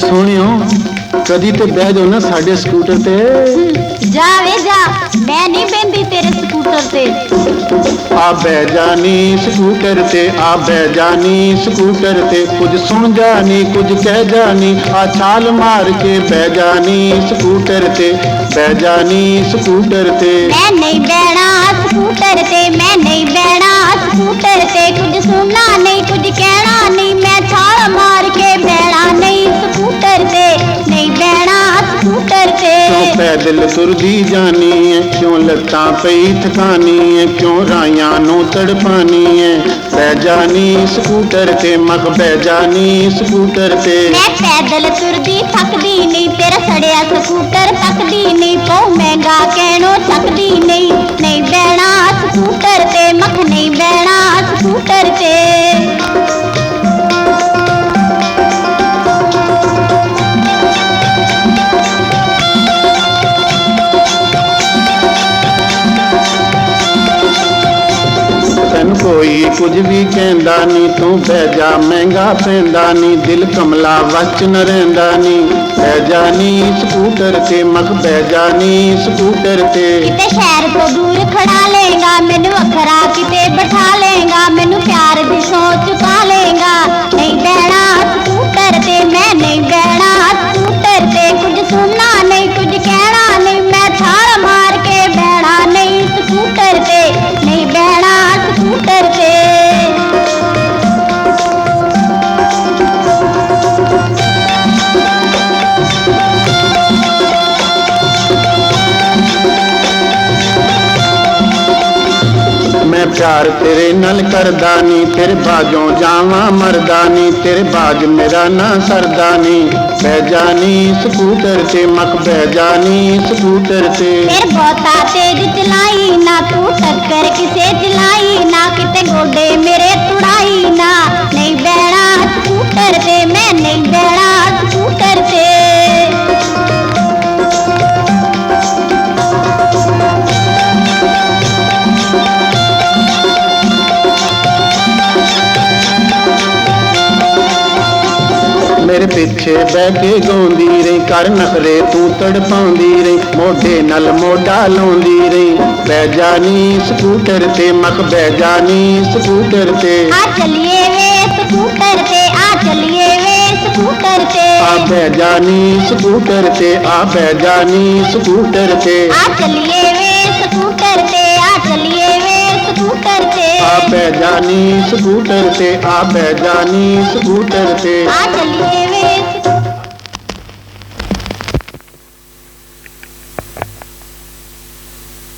सुनियो ਕਦੀ ਤੇ ਬਹਿ ਜਾਓ ਨਾ ਸਾਡੇ ਸਕੂਟਰ ਤੇ ਜਾ ਵੇ ਜਾ ਮੈਂ ਨਹੀਂ ਬੈੰਦੀ ਤੇਰੇ ਸਕੂਟਰ ਤੇ ਆ ਬਹਿ ਜਾਨੀ ਸਕੂਟਰ ਤੇ ਆ ਬਹਿ ਜਾਨੀ ਸਕੂਟਰ ਤੇ ਕੁਝ ਸੁਣ ਜਾਨੀ ਕੁਝ ਕਹਿ ਜਾਨੀ ਆ ਛਾਲ ਮਾਰ ਕੇ ਬਹਿ ਜਾਨੀ ਸਕੂਟਰ ਤੇ ਬਹਿ ਜਾਨੀ ਸਕੂਟਰ ਤੇ ਮੈਂ ਨਹੀਂ ਬਹਿਣਾ ਸਕੂਟਰ ਤੇ ਮੈਂ ਨਹੀਂ ਬਹਿਣਾ ਸਕੂਟਰ ਤੇ ਕੁਝ ਸੁਣਨਾ ਨਹੀਂ ਕੁਝ ਕਹਿਣਾ ਨਹੀਂ ਪੈਦਲ ਤੁਰਦੀ ਜਾਨੀ ਐ ਕਿਉਂ ਲੱਤਾਂ ਪਈ ਥਕਾਨੀ ਐ ਕਿਉਂ ਰਾਈਆਂ ਨੂੰ ਤੜਪਾਨੀ ਐ ਬਹਿ ਜਾਨੀ ਸਕੂਟਰ ਤੇ ਮਖ ਬਹਿ ਜਾਨੀ ਸਕੂਟਰ ਤੇ ਮੈਂ ਪੈਦਲ ਤੁਰਦੀ ਥੱਕਦੀ ਨਹੀਂ ਤੇਰਾ ਸੜਿਆ ਸਕੂਟਰ ਤੱਕਦੀ ਨਹੀਂ ਪਉ ਮਹਿੰਗਾ ਕਹਿਣੋ ਚੱਕਦੀ ਕੋਈ ਕੁਝ ਵੀ ਕਹਿੰਦਾ ਨਹੀਂ ਤੂੰ ਬਹਿ ਜਾ, ਮਹਿੰਗਾ ਪੈਂਦਾ ਨਹੀਂ ਦਿਲ ਕਮਲਾ ਵਚ ਨ ਰਹਿੰਦਾ ਨਹੀਂ ਬਹਿ ਜਾਨੀ ਸਕੂਟਰ ਤੇ, ਮਗ ਬਹਿ ਜਾਨੀ ਸਕੂਟਰ ਤੇ। ਕਿਤੇ ਸ਼ਹਿਰ ਤੋਂ ਦੂਰ ਖੜਾ ਲੇਗਾ ਮੈਨੂੰ ਅਖਰਾ ਕਿਤੇ ਬਿਠਾ ਲੇਗਾ ਮੈਨੂੰ ਪਿਆਰ प्यार तेरे नल करदानी फिर बाजों जावा मरदानी तेरे बाज मेरा ना सरदानी बैजानी स्कूटर से मक बैजानी स्कूटर से फिर बहुता तेज चलाई ना, तू टक्कर किसे चलाई ना गोडे मेरे तुड़ाई ना। ਮੇਰੇ ਪਿੱਛੇ ਬਹਿ ਕੇ ਗਾਉਂਦੀ ਰਹੀ ਕਰ ਨਖਰੇ ਤੂੰ ਤੜਪਾਉਂਦੀ ਰਹੀ ਮੋਢੇ ਨਾਲ ਮੋਢਾ ਲਾਉਂਦੀ ਰਹੀ ਬਹਿ ਜਾਨੀ ਸਕੂਟਰ ਤੇ ਮਖ ਬਹਿ ਜਾਨੀ ਸਕੂਟਰ ਤੇ ਆ ਚਲਿਏ ਵੇ ਸਕੂਟਰ ਤੇ ਆ ਚਲਿਏ ਵੇ ਸਕੂਟਰ ਤੇ ਆ ਬਹਿ ਜਾਨੀ ਸਕੂਟਰ ਤੇ ਆ ਬਹਿ ਜਾਨੀ ਸਕੂਟਰ ਤੇ ਆ ਚਲਿਏ ਵੇ ਸਕੂਟਰ ਤੇ ਆ ਚਲਿਏ ਵੇ ਸਕੂਟਰ आप जानी स्कूटर से आप जानी स्कूटर से। आ चलिए।